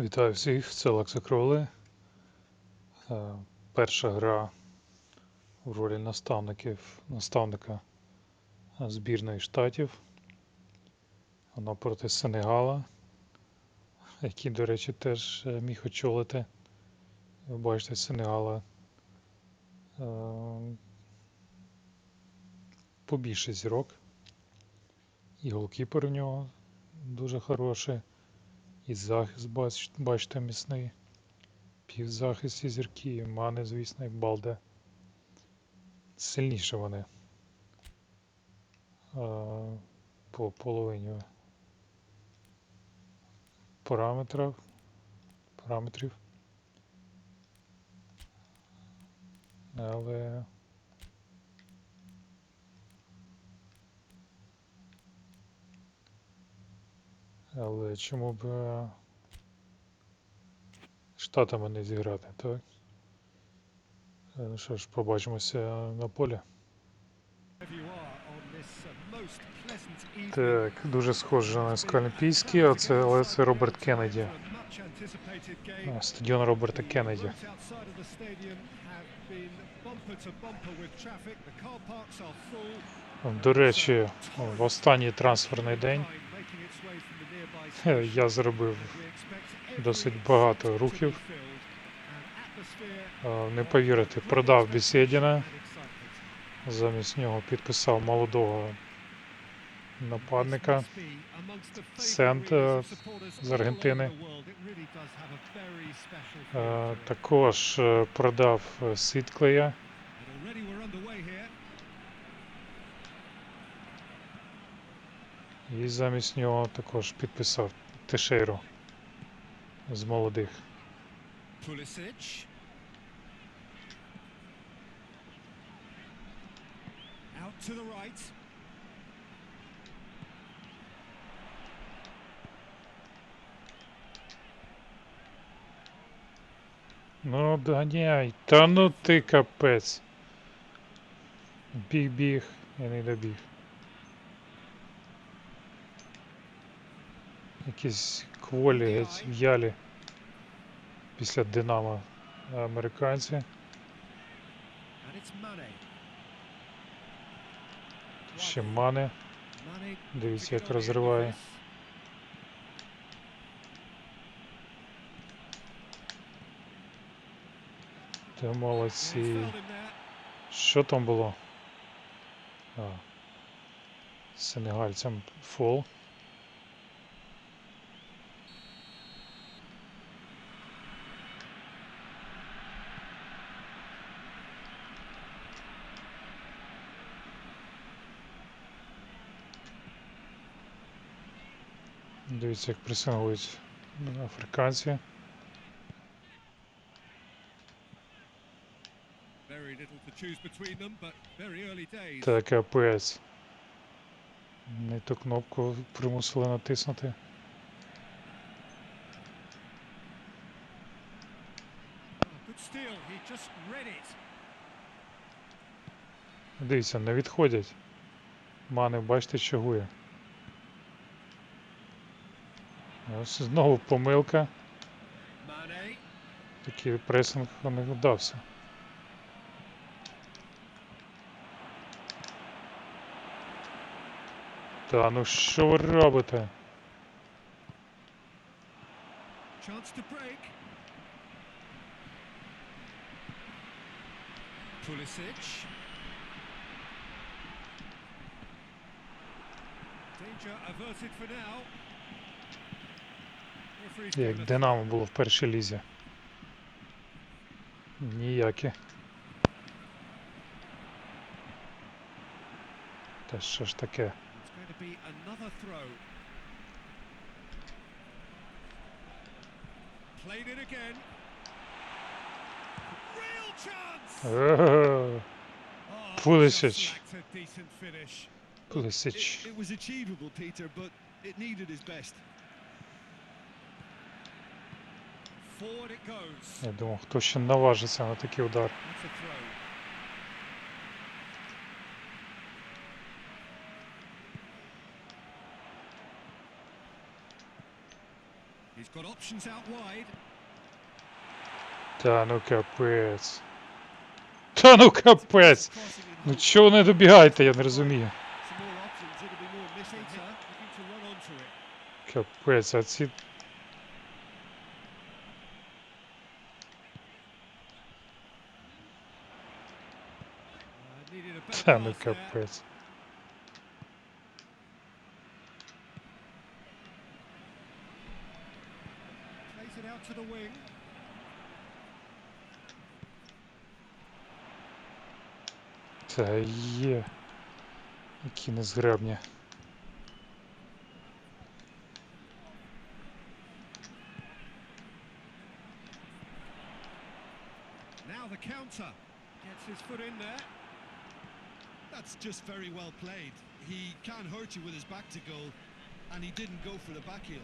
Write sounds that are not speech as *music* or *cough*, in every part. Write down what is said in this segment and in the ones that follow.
Вітаю всіх, це Лекса Кроли. Е, Перша гра в ролі наставників, наставника збірної штатів. Вона проти Сенегала, який, до речі, теж е, міг очолити. Ви бачите, Сенегала е, побільше зірок. І голкіпер у нього дуже хороший. І захист, бач- бачите, міцний. Півзахист і зірки, і мани, звісно, і балде. Сильніше вони. А, по половині параметрів. Параметрів. Але Але чому б е, штатами не зіграти, так? Е, Ну що ж, побачимося на полі. Так, дуже схоже на Скальпійський, а це, але це Роберт Кеннеді. Стадіон Роберта Кеннеді. До речі, в останній трансферний день *laughs* я зробив досить багато рухів. Не повірите, продав Бесєдіна, замість нього підписав молодого нападника Сент е, з Аргентини. Також е, продав Сітклея. І замість нього також підписав Тешейру з молодих. Pulisic. Out to the right. Ну, доганяй. Та ну ти капець. Біг біг і не добіг. Якісь кволі геть в'ялі після Динамо американці. Ще. Mane Дивіться, як розриває. he's молодці. Що там було? А. Сенегальцям фол. Дивіться, як присягують африканці. Very little to choose between them, but very early days. Та капець. Не ту кнопку примусили натиснути. Дивіться, не відходять. Мани, бачите, чугує. Ось знову помилка. Такий пресинг не вдався. Та ну що ви робите? Pulisic. Danger averted for now. Як Динамо було в першій лізі. Ніякі. Та що ж таке? Oh, Pulisic. Pulisic. It, it was achievable, Peter, but it needed his best. Forward it goes. Я думав, хто ще наважиться на такий удар. Та ну капець. Та ну капець! Ну чого не добігаєте, я не розумію. Some more options. Uh, needed a better Та ну pass there. капець. Plays it out to the wing. Та є. Які незграбні. Now the counter. Gets his foot in there. that's just very well played. He can't hurt you with his back to goal, and he didn't go for the back heel.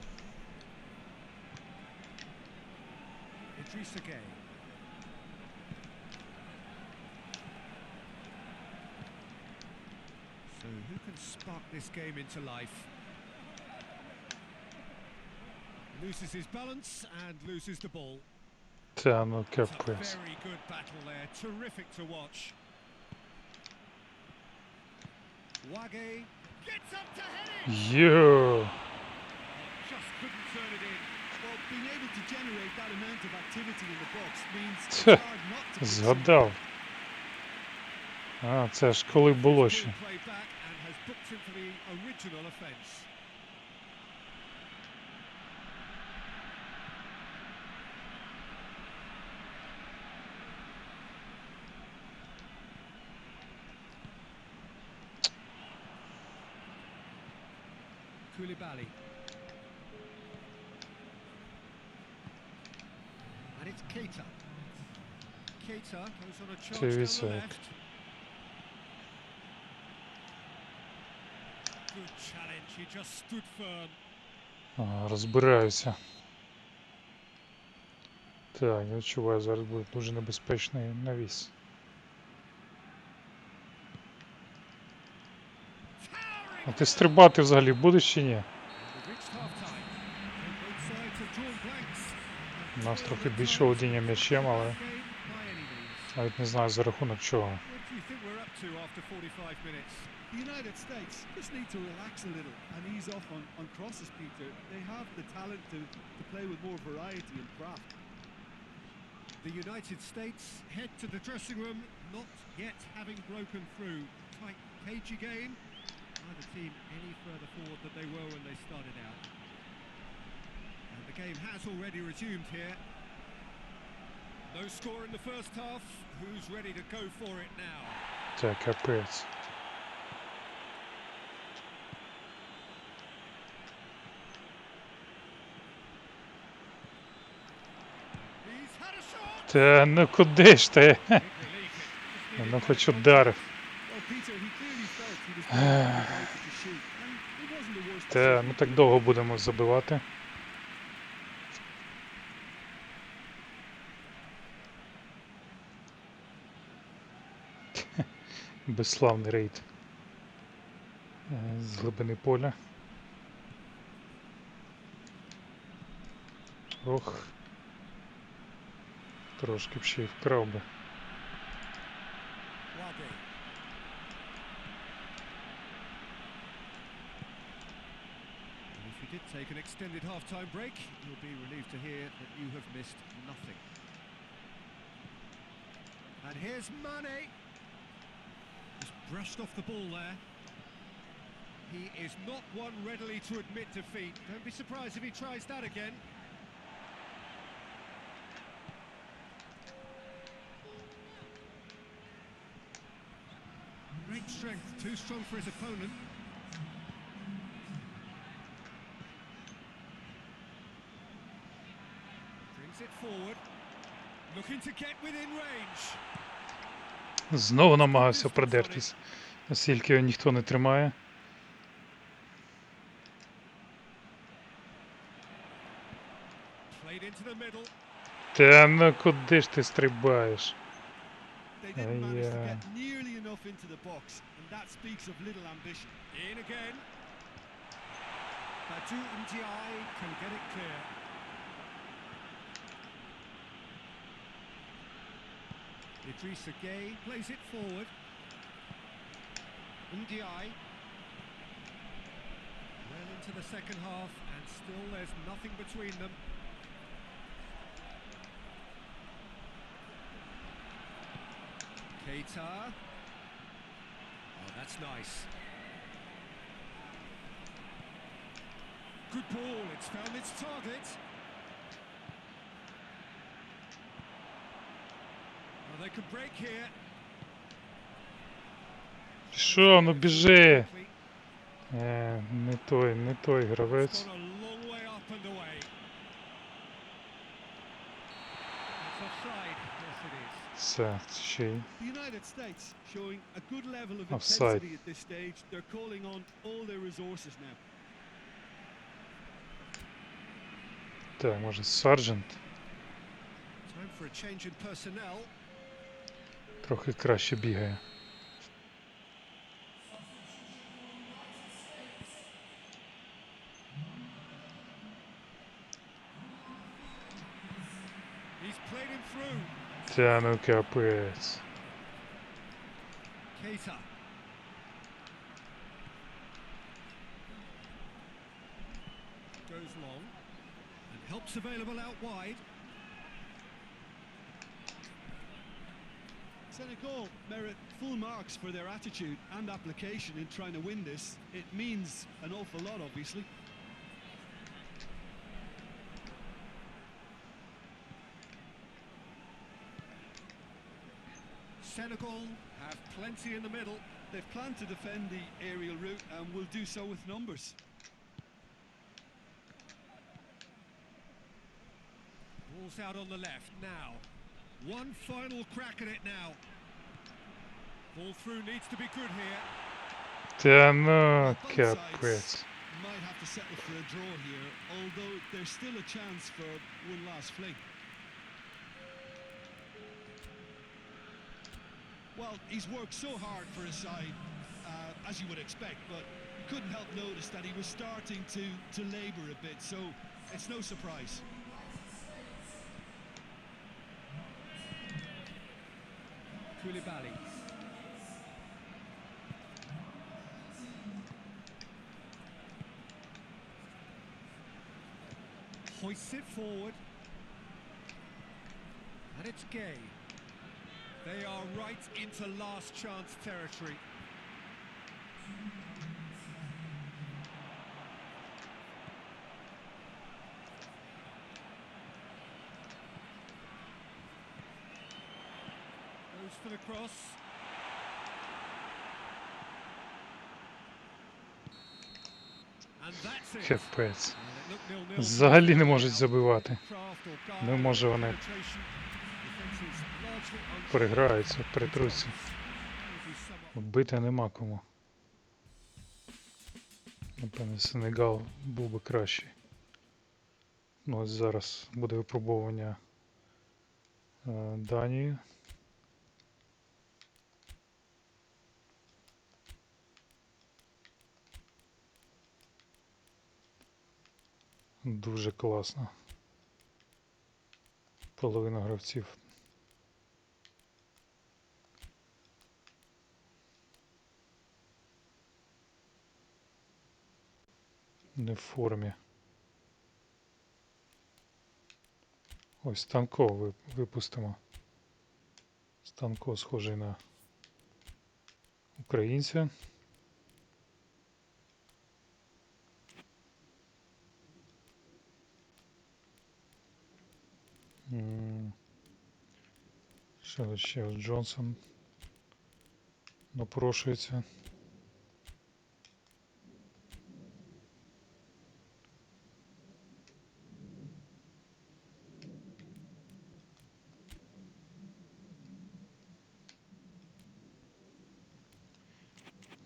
Idris again. So who can spark this game into life? Loses his balance and loses the ball. Damn, okay, Very good battle there, terrific to watch. To. concede. Згадав. А, це ж коли було ще. Ball played back and has booked him for the original offence. Koulibaly. And it's Keita. Keita goes on a charge down the left. Good challenge. He just stood firm. А, розбираюся. Так, я відчуваю, зараз буде дуже небезпечний навіс. А ти стрибати взагалі будеш чи ні? нас трохи більше володіння м'ячем, але Game by any means. навіть не знаю за рахунок чого. What do you think we're up to after 45 minutes? The United States just need to relax a little and ease off on, on crosses, Peter. They have the talent to, to play with more variety and craft. The United States head to the dressing room, not yet having broken through. Tight, cagey game. Neither team any further forward than they were when they started out. Game has already resumed here. No score in the first half. Who's ready to go for it now? Так, shot. Та ну куди ж ти? Ну хоч ударив. Та ми так довго будемо забивати. Безславний рейд. Е, З глибини поля. Ох. Трошки б ще й вкрав би. Did take an extended half-time break, you'll be relieved to hear that you have missed nothing. And here's Mane. Brushed off the ball there. He is not one readily to admit defeat. Don't be surprised if he tries that again. Great strength, too strong for his opponent. Brings it forward. Looking to get within range. Знову намагався продертись, оскільки його ніхто не тримає. Та ну куди ж ти стрибаєш? Ndiaye can get it clear. Idrissa Gay plays it forward. Ndiaye. Well into the second half, and still there's nothing between them. Keita. Oh, that's nice. Good ball, it's found its target. Що, ну біжи! Quickly. Е, не той, не той It's гравець. gone a long way up and away. It's offside. Yes, it is. Все, ще й. The United States showing a good level of Offside. intensity at this stage. They're calling on all their resources now. Так, може, Сарджент Time for a change in personnel. трохи краще бігає. He's played him through. Та ну капець. Keita. Goes long and helps available out wide. Senegal merit full marks for their attitude and application in trying to win this. It means an awful lot, obviously. Senegal have plenty in the middle. They've planned to defend the aerial route and will do so with numbers. Ball's out on the left now. One final crack at it now. Ball through needs to be good here. Damn, oh, uh, Capris. Might have to settle for a draw here, although there's still a chance for one last fling. Well, he's worked so hard for his side, uh, as you would expect, but you couldn't help notice that he was starting to, to labour a bit, so it's no surprise. Koulibaly. Hoists it forward. And it's Gay. They are right into last chance territory. Goes for the cross. Капець. Взагалі не можуть забивати. Ну, може, вони. Переграються, перетруться. Бити нема кому. Напевно, Сенегал був би кращий. Ну, ось зараз буде випробовування е, Данії. Дуже класно. Половина гравців не в формі. Ось Станко випустимо. Станко схожий на українця. Ще ось Джонсон напрошується.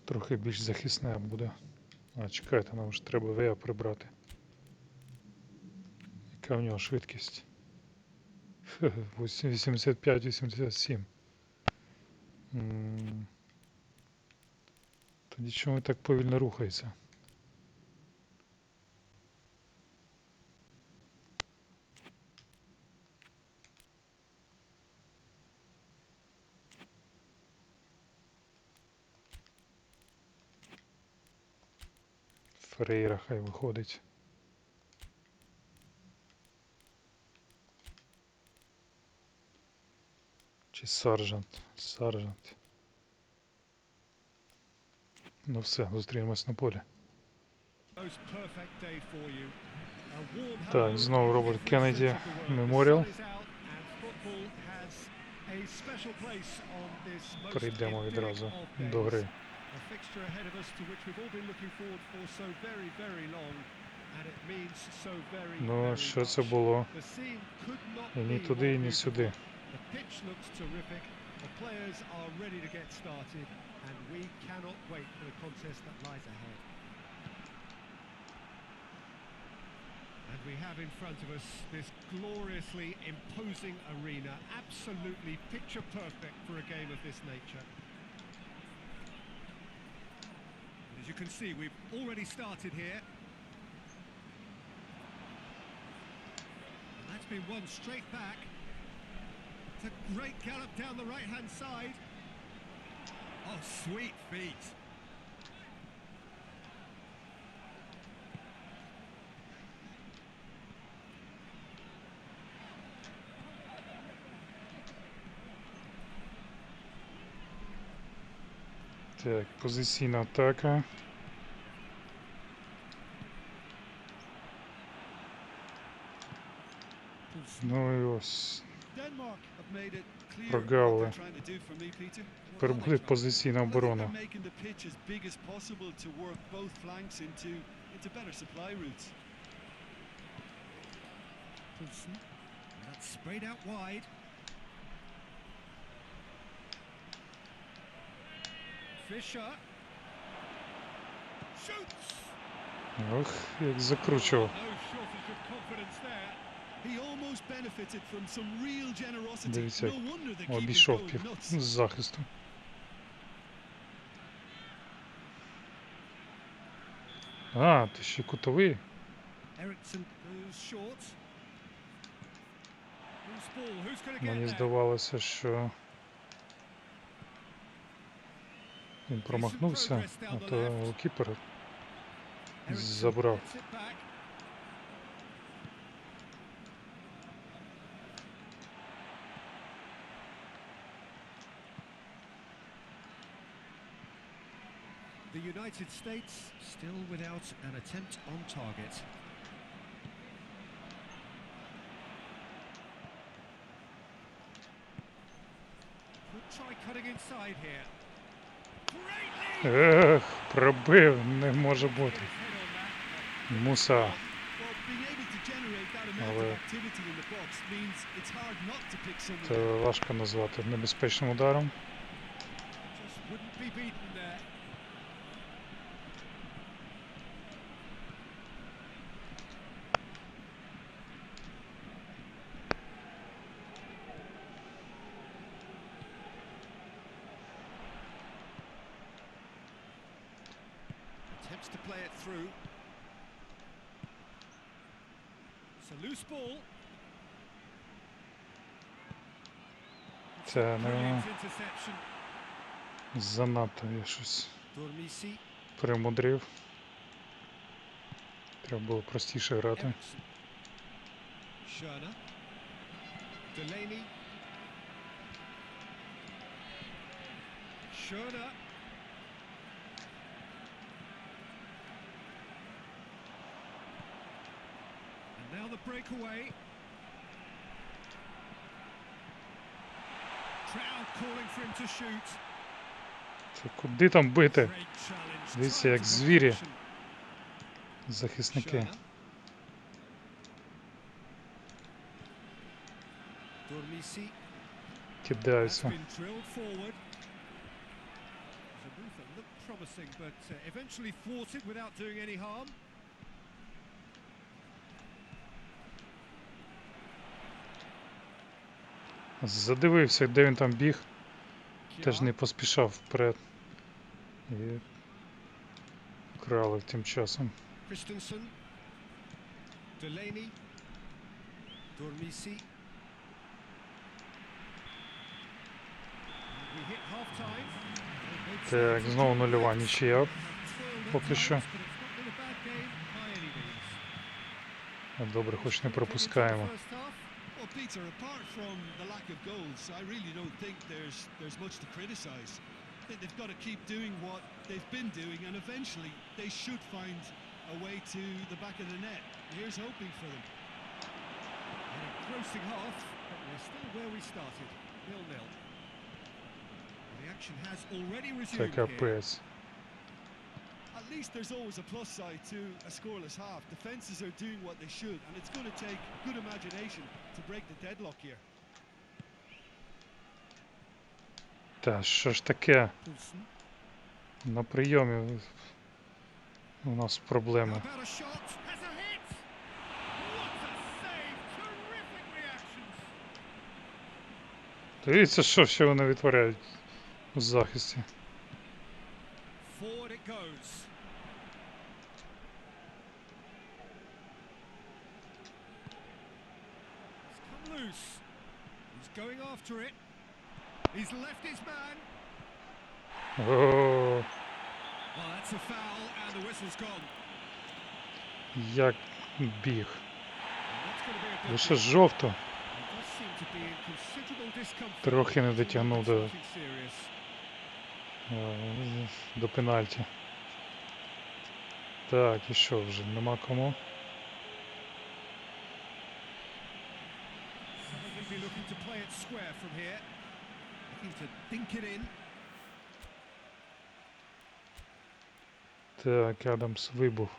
Трохи більш захисне буде. А, чекайте, нам ж треба ВЕА прибрати. Яка в нього швидкість? 85-87. Тоді чому так повільно рухається? Фрейра хай виходить. Чи саржант? Саржант. Ну все, зустрінемось на полі. Так, знову Роберт Кеннеді, Меморіал. Перейдемо відразу до гри. Ну, що це було? І ні туди, і ні сюди. The pitch looks terrific. The players are ready to get started, and we cannot wait for the contest that lies ahead. And we have in front of us this gloriously imposing arena, absolutely picture perfect for a game of this nature. As you can see, we've already started here. And that's been won straight back. It's a great gallop down the right-hand side. Oh, sweet feet. Так, позиційна атака. Ну і ось. Буде trying? позиційна оборона. Ох, як закручував. Дивіться, Обійшов пів з захисту. А, ти ще кутовий. Мені здавалося, що він промахнувся, а то Ericsson забрав. gets it back. The United States still without an attempt on target. Could try cutting inside here. Ех, пробив, не може бути. Муса. Але-. Це важко назвати небезпечним ударом. Just wouldn't be beaten there. Attempts to play it through. It's a loose ball. Це не занадто я щось Dormisi, примудрив. Треба було простіше грати. Delaney. Schöner. And now the breakaway. Crowd calling for him to shoot. Це куди там бити? Дивіться, як звірі. Захисники. Кидаються. promising, but uh, eventually thwarted without doing any harm. Задивився, де він там біг, теж не поспішав вперед. І крали тим часом. Hit half time. Так, знову нульова нічия. Поки що. Добре, хоч не пропускаємо. Spencer, apart from the lack of goals, I really don't think there's there's much to criticise. They've got to keep doing what they've been doing, and eventually they should find a way to the back of the net. Here's hoping for them. And a grossing half, but we're still where we started, nil-nil. The action has already resumed Take up, here. At least there's always a plus side to a scoreless half. Defences are doing what they should, and it's going to take good imagination to break the deadlock here. Та що ж таке? На прийомі у нас проблеми. Дивіться, що ще вони відтворяють у захисті. Forward it goes. It's come loose. He's going after it. He's left his man. Well, that's a foul, and the whistle's gone. як біг. Big Лише жовто. Трохи не дотягнув до, е, до пенальті. Так, і що вже? Нема кому. be looking to play it square from here. Looking to dink it in. Так, Адамс вибув.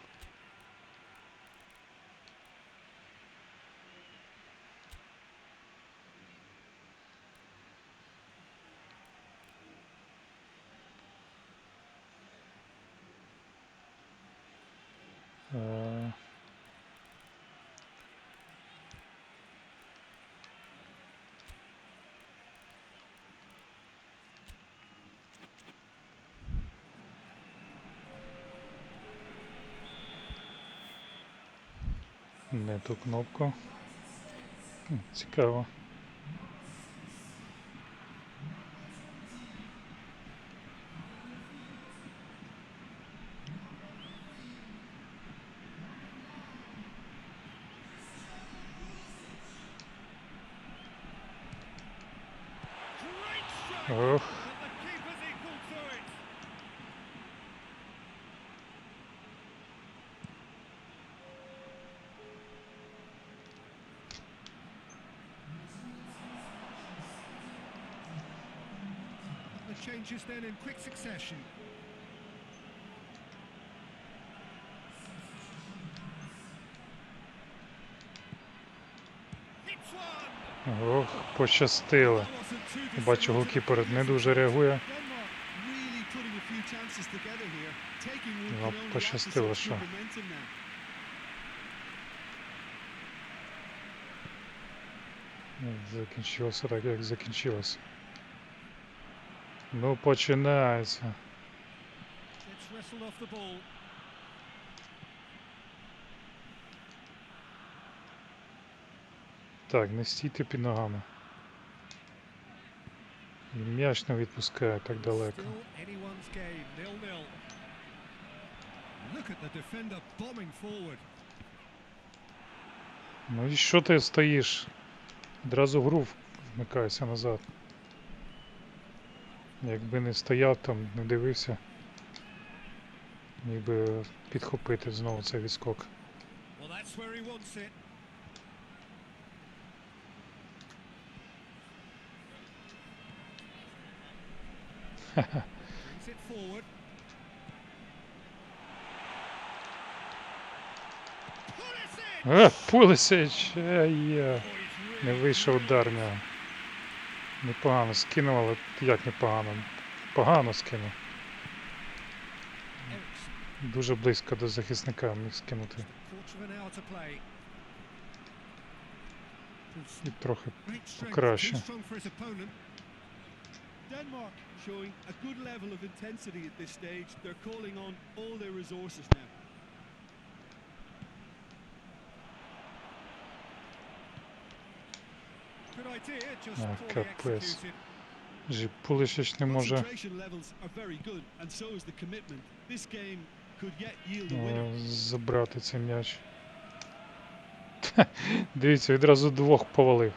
Ту кнопку. Цікаво. Ох, changes then in quick succession. Ох, пощастило. Бачу, голкіпер не дуже реагує. Ну, пощастило, що. Закінчилося так, як закінчилося. Ну, починається. Так, не стійте під ногами. І м'яч не відпускає так далеко. Ну і що ти стоїш? Одразу гру вмикайся назад. Якби не стояв там, не дивився, міг би підхопити знову цей відскок. Well, that's where he wants it. *laughs* Brings it forward. Pulisic! А, Пулисич! He's Не вийшов удар нього. Непогано скинув, але як непогано? Погано скинув. Дуже близько до захисника міг скинути. І трохи opponent. Denmark showing a good level of intensity at this stage. They're calling on all their resources now. Good idea, just Ah, poorly капець. executed. Жі Пулisic не може Concentration levels are very good, and so is the commitment. This game could yet yield a winner. е, забрати цей м'яч. Дивіться, відразу двох повалив.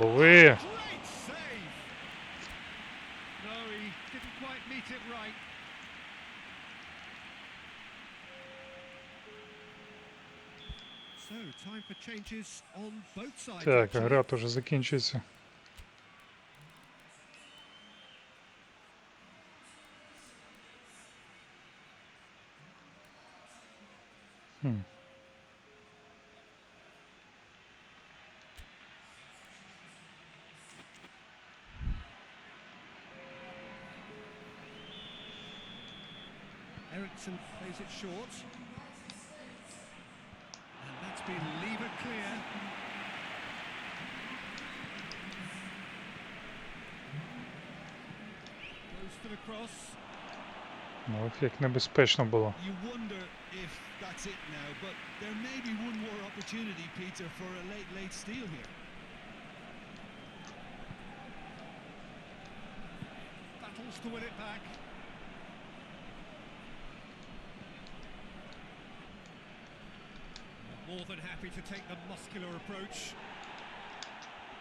Лови! No, he didn't quite meet it right. Так, гра теж закінчується. Хм. Ericsson plays it short. Battles to win it back. More than happy to take the muscular approach.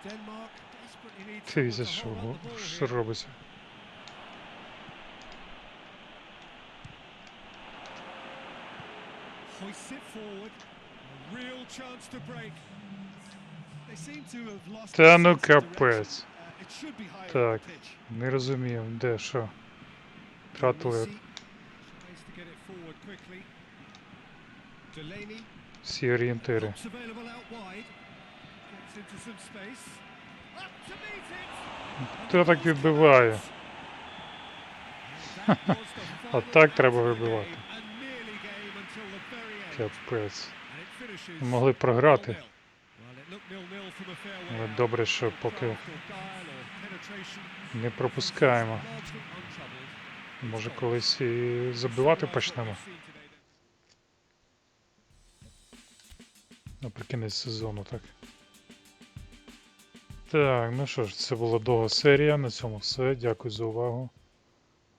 Denmark desperately needs someone Дивіться, to що, hold го- up the ball Що here. робиться. Hoists it forward. A real chance to break. They seem to have lost Та ну капець. Uh, Так, не розумів, де що. Втратили. Delaney всі орієнтири. Хто так відбиває? А так треба вибивати. A fair way Але добре, що поки не пропускаємо. Може колись і забивати почнемо наприкінець сезону, так. Так, ну що ж, це була довга серія. На цьому все. Дякую за увагу.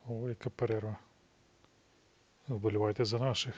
О, яка перерва. Вболівайте за наших.